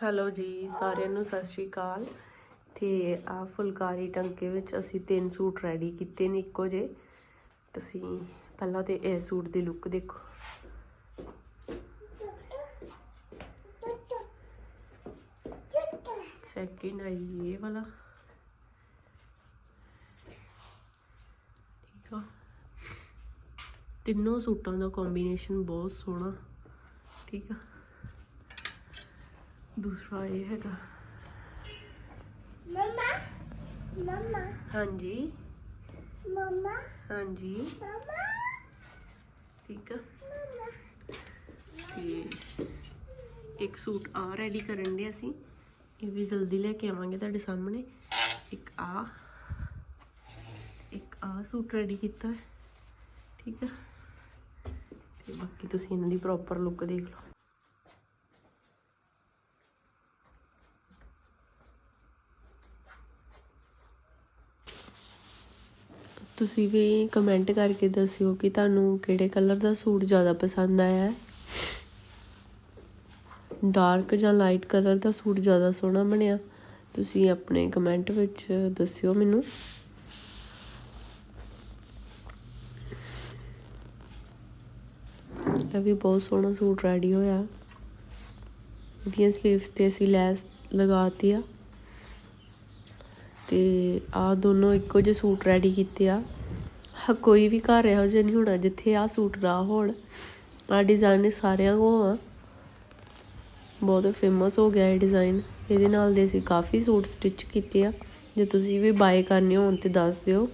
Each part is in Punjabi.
ਹੈਲੋ ਜੀ, ਸਾਰਿਆਂ ਨੂੰ ਸਤਿ ਸ਼੍ਰੀ ਅਕਾਲ। ਤੇ ਆ ਫੁਲਕਾਰੀ ਟੰਕੇ ਵਿੱਚ ਅਸੀਂ ਤਿੰਨ ਸੂਟ ਰੈਡੀ ਕੀਤੇ ਨੇ ਇੱਕੋ ਜੇ ਤੁਸੀਂ ਪਹਿਲਾਂ ਤੇ ਇਹ ਸੂਟ ਦੀ ਲੁੱਕ ਦੇਖੋ। ਸੈਕਿੰਡ ਆਈ ਇਹ ਵਾਲਾ। ਠੀਕ ਆ। ਤਿੰਨੋਂ ਸੂਟਾਂ ਦਾ ਕੰਬੀਨੇਸ਼ਨ ਬਹੁਤ ਸੋਹਣਾ। ਠੀਕ ਆ। ਦੂਸਰਾ ਇਹ ਹੈਗਾ। ਮਮਾ ਮਮਾ। ਹਾਂਜੀ। ਮਮਾ। ਹਾਂਜੀ। ਮਮਾ। ਠੀਕ ਆ। ਤੇ ਇੱਕ ਸੂਟ ਆ ਰੈਡੀ ਕਰਨ ਦੇ ਅਸੀਂ ਇਹ ਵੀ ਜਲਦੀ ਲੈ ਕੇ ਆਵਾਂਗੇ ਤੁਹਾਡੇ ਸਾਹਮਣੇ। ਇੱਕ ਆ। ਇੱਕ ਆ ਸੂਟ ਰੈਡੀ ਕੀਤਾ। ਹੈ ਠੀਕ ਆ। ਤੇ ਬਾਕੀ ਤੁਸੀਂ ਇਹਨਾਂ ਦੀ ਪ੍ਰੋਪਰ ਲੁੱਕ ਦੇਖ ਲਓ। ਤੁਸੀਂ ਵੀ ਕਮੈਂਟ ਕਰਕੇ ਦੱਸਿਓ ਕਿ ਤੁਹਾਨੂੰ ਕਿਹੜੇ ਕਲਰ ਦਾ ਸੂਟ ਜ਼ਿਆਦਾ ਪਸੰਦ ਆਇਆ ਹੈ? ਡਾਰਕ ਜਾਂ ਲਾਈਟ ਕਲਰ ਦਾ ਸੂਟ ਜ਼ਿਆਦਾ ਸੋਹਣਾ ਬਣਿਆ? ਤੁਸੀਂ ਆਪਣੇ ਕਮੈਂਟ ਵਿੱਚ ਦੱਸਿਓ ਮੈਨੂੰ। ਇਹ ਵੀ ਬਹੁਤ ਸੋਹਣਾ ਸੂਟ ਰੈਡੀ ਹੋਇਆ। ਇਹਦੀਆਂ ਸਲੀਵਸ ਤੇ ਅਸੀਂ ਲੈਸ ਲਗਾਤੀ ਆ। ਅਤੇ ਆਹ ਦੋਨੋਂ ਇੱਕੋ ਜਿਹੇ ਸੂਟ ਰੈਡੀ ਕੀਤੇ ਆ। ਹ, ਕੋਈ ਵੀ ਘਰ ਇਹੋ ਜਿਹਾ ਨਹੀਂ ਹੋਣਾ ਜਿੱਥੇ ਆਹ ਸੂਟ ਨਾ ਹੋਣ। ਆਹ ਡਿਜ਼ਾਈਨ ਸਾਰਿਆਂ ਕੋਲ ਆ। ਬਹੁਤ ਫੇਮਸ ਹੋ ਗਿਆ ਇਹ ਡਿਜ਼ਾਈਨ ਇਹਦੇ ਨਾਲ ਦੇ ਅਸੀਂ ਕਾਫੀ ਸੂਟ ਸਟਿਚ ਕੀਤੇ ਆ। ਜੇ ਤੁਸੀਂ ਵੀ ਬਾਏ ਕਰਨੇ ਹੋਣ ਤੇ ਦੱਸ ਦਿਓ।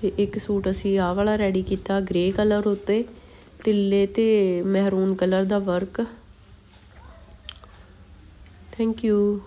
ਤੇ ਇੱਕ ਸੂਟ ਅਸੀਂ ਆਹ ਵਾਲਾ ਰੈਡੀ ਕੀਤਾ ਗ੍ਰੇ ਕਲਰ ਉੱਤੇ। ਤਿੱਲੇ ਤੇ ਮਹਿਰੂਨ ਕਲਰ ਦਾ ਵਰਕ ਥੈਂਕ ਯੂ